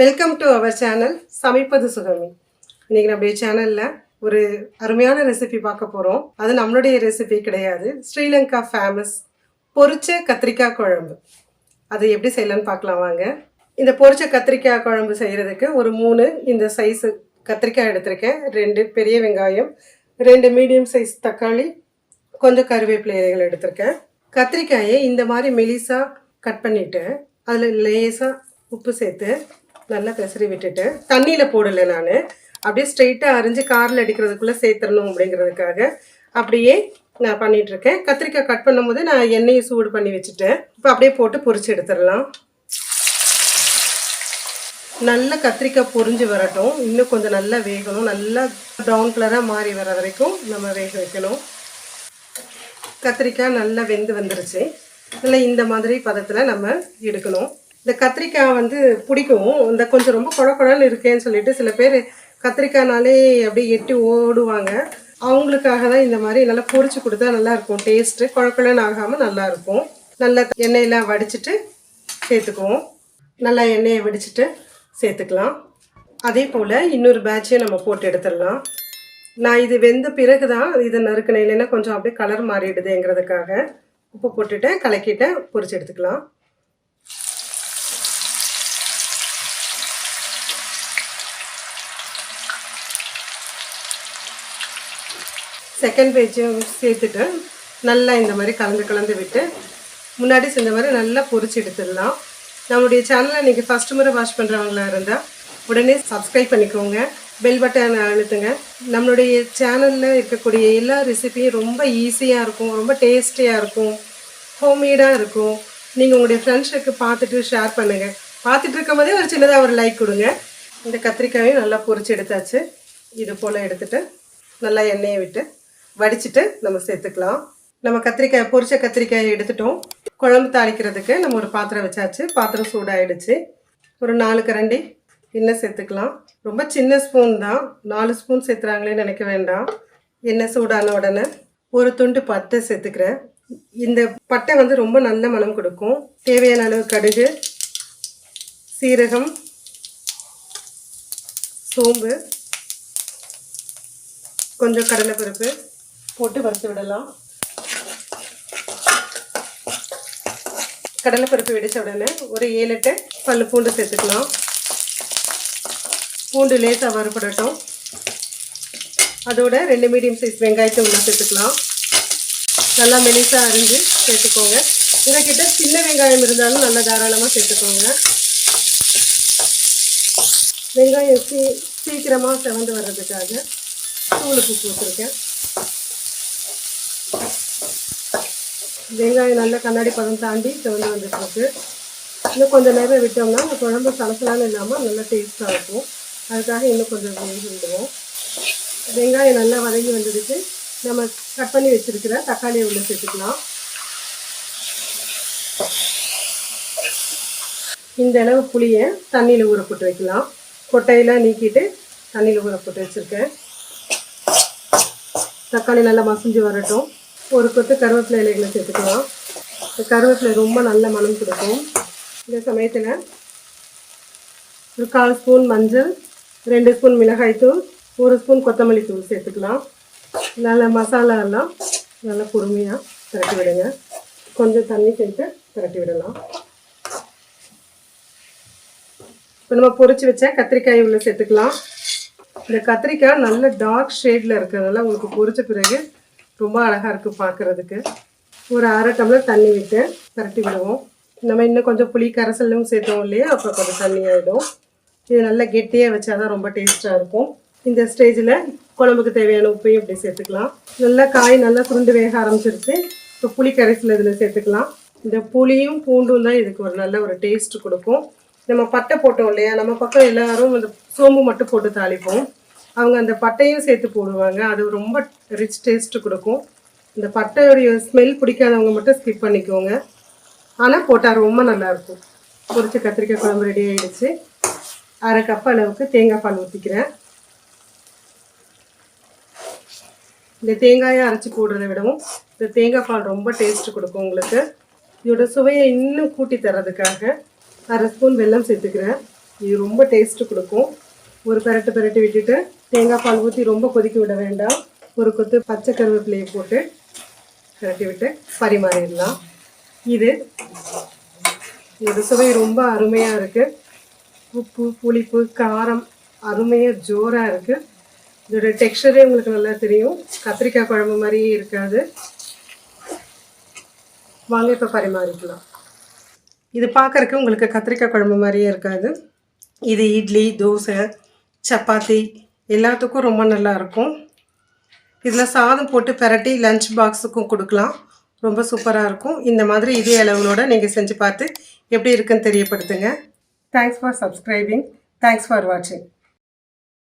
Welcome to our channel சமைப்பது சுகமி. இன்றைக்கி நம்முடைய சேனலில் ஒரு அருமையான ரெசிபி பார்க்க போகிறோம் அது நம்மளுடைய ரெசிபி கிடையாது. ஸ்ரீலங்கா ஃபேமஸ் பொரிச்ச கத்திரிக்காய் குழம்பு. அது எப்படி செய்யலான்னு பார்க்கலாம் வாங்க. இந்த பொரிச்ச கத்திரிக்காய் குழம்பு செய்கிறதுக்கு ஒரு மூணு இந்த சைஸு கத்திரிக்காய் எடுத்திருக்கேன். ரெண்டு பெரிய வெங்காயம் ரெண்டு மீடியம் சைஸ் தக்காளி கொஞ்சம் கருவேப்பிலை இலைகள் எடுத்திருக்கேன். கத்திரிக்காயை இந்த மாதிரி மெலிசாக கட் பண்ணிவிட்டு அதில் லேசாக உப்பு சேர்த்து நல்லா பெசரி விட்டுட்டு தண்ணியில் போடலை நான். அப்படியே ஸ்ட்ரெயிட்டாக அரிஞ்சு காரில் அடிக்கிறதுக்குள்ளே சேர்த்துடணும் அப்படிங்கிறதுக்காக அப்படியே நான் பண்ணிகிட்ருக்கேன் கத்திரிக்காய் கட் பண்ணும்போது நான் எண்ணெயை சூடு பண்ணி வச்சுட்டேன். இப்போ அப்படியே போட்டு பொரிச்சு எடுத்துடலாம். நல்ல கத்திரிக்காய் பொரிஞ்சு வரட்டும். இன்னும் கொஞ்சம் நல்லா வேகணும். நல்லா ப்ரௌன் கலராக மாறி வர வரைக்கும் நம்ம வேக வைக்கணும். கத்திரிக்காய் நல்லா வெந்து வந்துருச்சு. நல்லா இந்த மாதிரி பதத்தில் நம்ம எடுக்கணும். இந்த கத்திரிக்காய் வந்து பிடிக்கும். இந்த கொஞ்சம் ரொம்ப குழ குழன்னு இருக்கேன்னு சொல்லிட்டு சில பேர் கத்திரிக்காய்னாலே அப்படியே எட்டி ஓடுவாங்க. அவங்களுக்காக தான் இந்த மாதிரி நல்லா பொரிச்சு கொடுத்தா நல்லா இருக்கும் டேஸ்ட்டு குழ ஆகாமல் நல்லா இருக்கும் நல்லா எண்ணெயெல்லாம் வடிச்சிட்டு சேர்த்துக்குவோம். நல்லா எண்ணெயை வடிச்சிட்டு சேர்த்துக்கலாம். அதே போல் இன்னொரு பேட்சையும் நம்ம போட்டு எடுத்துடலாம். நான் இது வெந்த பிறகு தான் இதை நறுக்கினேன். இல்லைன்னா கொஞ்சம் அப்படியே கலர் மாறிடுதுங்கிறதுக்காக உப்பு போட்டுட்டேன் கலக்கிட்டேன் பொரிச்சு எடுத்துக்கலாம். செகண்ட் பேஜும் சேர்த்துட்டு நல்லா இந்த மாதிரி கலந்து கலந்து விட்டு முன்னாடி செஞ்ச மாதிரி நல்லா பொரிச்சு எடுத்துடலாம். நம்மளுடைய சேனலை நீங்கள் ஃபஸ்ட் முறை வாட்ச் பண்ணுறவங்களா இருந்தால் உடனே சப்ஸ்கிரைப் பண்ணிக்கோங்க. பெல் பட்டன் அழுத்துங்க. நம்மளுடைய சேனலில் இருக்கக்கூடிய எல்லா ரெசிபியும் ரொம்ப ஈஸியாக இருக்கும் ரொம்ப டேஸ்டியாக இருக்கும் ஹோம்மேடாக இருக்கும். நீங்கள் உங்களுடைய ஃப்ரெண்ட்ஸுக்கு பார்த்துட்டு ஷேர் பண்ணுங்கள் பார்த்துட்டு இருக்கும் போதே ஒரு சின்னதாக ஒரு லைக் கொடுங்க. இந்த கத்திரிக்காயும் நல்லா பொரிச்சு எடுத்தாச்சு. இது போல் எடுத்துகிட்டு நல்லா எண்ணெயை விட்டு வடிச்சிட்டு நம்ம சேர்த்துக்கலாம். நம்ம கத்திரிக்காய் பொரிச்ச கத்திரிக்காயை எடுத்துட்டோம். குழம்பு தாளிக்கிறதுக்கு நம்ம ஒரு பாத்திரம் வச்சாச்சு. பாத்திரம் சூடாயிடுச்சு. ஒரு நாலு கரண்டி எண்ணெய் சேர்த்துக்கலாம். ரொம்ப சின்ன ஸ்பூன் தான். நாலு ஸ்பூன் சேர்த்துறாங்களே நினைக்க வேண்டாம். எண்ணெய் சூடான உடனே ஒரு துண்டு பட்டை சேர்த்துக்கிறேன். இந்த பட்டை வந்து ரொம்ப நல்ல மனம் கொடுக்கும். தேவையான அளவு கடுகு சீரகம் சோம்பு கொஞ்சம் கடலைப்பருப்பு போட்டு வறுத்து விடலாம். கடலைப்பருப்பு வெடித்த உடனே ஒரு ஏழு எட்டு பல்லு பூண்டு சேர்த்துக்கலாம். பூண்டு லேசாக வறுபடட்டும். அதோட ரெண்டு மீடியம் சைஸ் வெங்காயத்தை உள்ள சேர்த்துக்கலாம். நல்லா மெலிசாக அரிஞ்சு சேர்த்துக்கோங்க. உங்ககிட்ட சின்ன வெங்காயம் இருந்தாலும் நல்லா தாராளமாக சேர்த்துக்கோங்க. வெங்காயம் சீ சீக்கிரமாக செவந்து வர்றதுக்காக தூளுப்பு போட்டிருக்கேன். வெங்காயம் நல்லா கண்ணாடி பதம் தாண்டி செவந்து வந்துட்டுருக்கு. இன்னும் கொஞ்சம் நேரம் விட்டோம்னா அந்த குழம்பு சலசலான்னு இல்லாமல் நல்லா டேஸ்ட்டாக இருக்கும். அதுக்காக இன்னும் கொஞ்சம் வேக விடுவோம். வெங்காயம் நல்லா வதங்கி வந்ததுக்கு நம்ம கட் பண்ணி வச்சுருக்கிற தக்காளியை உள்ள சேர்த்துக்கலாம். இந்த அளவு புளியை தண்ணியில் ஊற போட்டு வைக்கலாம். கொட்டையெல்லாம் நீக்கிட்டு தண்ணியில் ஊற போட்டு வச்சுருக்கேன். தக்காளி நல்லா மசிஞ்சு வரட்டும். ஒரு கொத்து கருவேப்பிலை இலைகளை சேர்த்துக்கலாம். இந்த கருவேப்பிலை ரொம்ப நல்ல மனம் கொடுக்கும். இந்த சமயத்தில் ஒரு கால் ஸ்பூன் மஞ்சள் ரெண்டு ஸ்பூன் மிளகாய்த்தூள் ஒரு ஸ்பூன் கொத்தமல்லி தூள் சேர்த்துக்கலாம். நல்ல மசாலா எல்லாம் நல்லா பொறுமையாக திரட்டி விடுங்க. கொஞ்சம் தண்ணி சேர்த்து திரட்டி விடலாம். இப்போ நம்ம பொறிச்சு வச்ச கத்திரிக்காய் உள்ள சேர்த்துக்கலாம். இந்த கத்திரிக்காய் நல்ல டார்க் ஷேடில் இருக்கிறதுனால உங்களுக்கு பொறிச்ச பிறகு ரொம்ப அழகாக இருக்குது பார்க்குறதுக்கு ஒரு அரை டம்ளர் தண்ணி விட்டு திரட்டி விடுவோம். நம்ம இன்னும் கொஞ்சம் புளி கரைசலும் சேர்த்தோம் இல்லையா? அப்புறம் கொஞ்சம் தண்ணி ஆகிடும் இது நல்லா கெட்டியாக வச்சா தான் ரொம்ப டேஸ்ட்டாக இருக்கும். இந்த ஸ்டேஜில் குழம்புக்கு தேவையான உப்பையும் இப்படி சேர்த்துக்கலாம். நல்லா காய் நல்லா சுருண்டு வேக ஆரம்பிச்சிருச்சு. இப்போ புளி கரைசல் இதில் சேர்த்துக்கலாம். இந்த புளியும் பூண்டும் தான் இதுக்கு ஒரு நல்ல ஒரு டேஸ்ட் கொடுக்கும். நம்ம பட்டை போட்டோம் இல்லையா? நம்ம பக்கம் எல்லாரும் இந்த சோம்பு மட்டும் போட்டு தாளிப்போம். அவங்க அந்த பட்டையும் சேர்த்து போடுவாங்க. அது ரொம்ப ரிச் டேஸ்ட் கொடுக்கும். இந்த பட்டையுடைய ஸ்மெல் பிடிக்காதவங்க மட்டும் ஸ்கிப் பண்ணிக்கோங்க. ஆனால் போட்டால் ரொம்ப நல்லாயிருக்கும் பொரிச்ச கத்திரிக்காய் குழம்பு ரெடி ஆகிடுச்சு அரை கப் அளவுக்கு தேங்காய் பால் ஊற்றிக்கிறேன் இந்த தேங்காயை அரைச்சி போடுறத விடவும் இந்த தேங்காய் பால் ரொம்ப டேஸ்ட் கொடுக்கும் உங்களுக்கு. இதோட சுவையை இன்னும் கூட்டி தர்றதுக்காக அரை ஸ்பூன் வெல்லம் சேர்த்துக்கிறேன். இது ரொம்ப டேஸ்ட்டு கொடுக்கும். ஒரு பெரட்டு பெரட்டி விட்டுட்டு தேங்காய் பால் ஊற்றி ரொம்ப கொதிக்க விட வேண்டாம். ஒரு கொத்து பச்சை கருவேப்பிலையை போட்டு பெரட்டி விட்டு பரிமாறிடலாம். இது இதோட சுவை ரொம்ப அருமையாக இருக்குது உப்பு புளிப்பு காரம் அருமையாக ஜோராக இருக்குது இதோட டெக்ஸ்டரே உங்களுக்கு நல்லா தெரியும். கத்திரிக்காய் குழம்பு மாதிரியே இருக்காது. வாங்க இப்போ பரிமாறிக்கலாம். இது பார்க்குறக்கு உங்களுக்கு கத்திரிக்காய் குழம்பு மாதிரியே இருக்காது. இது இட்லி தோசை சப்பாத்தி எல்லாத்துக்கும் ரொம்ப நல்லா இருக்கும் இதில் சாதம் போட்டு பெரட்டி லஞ்ச் பாக்ஸுக்கும் கொடுக்கலாம். ரொம்ப சூப்பராக இருக்கும். இந்த மாதிரி இதே அளவுகளோடு நீங்கள் செஞ்சு பார்த்து எப்படி இருக்குன்னு தெரியப்படுத்துங்க. Thanks for subscribing thanks for வாட்சிங்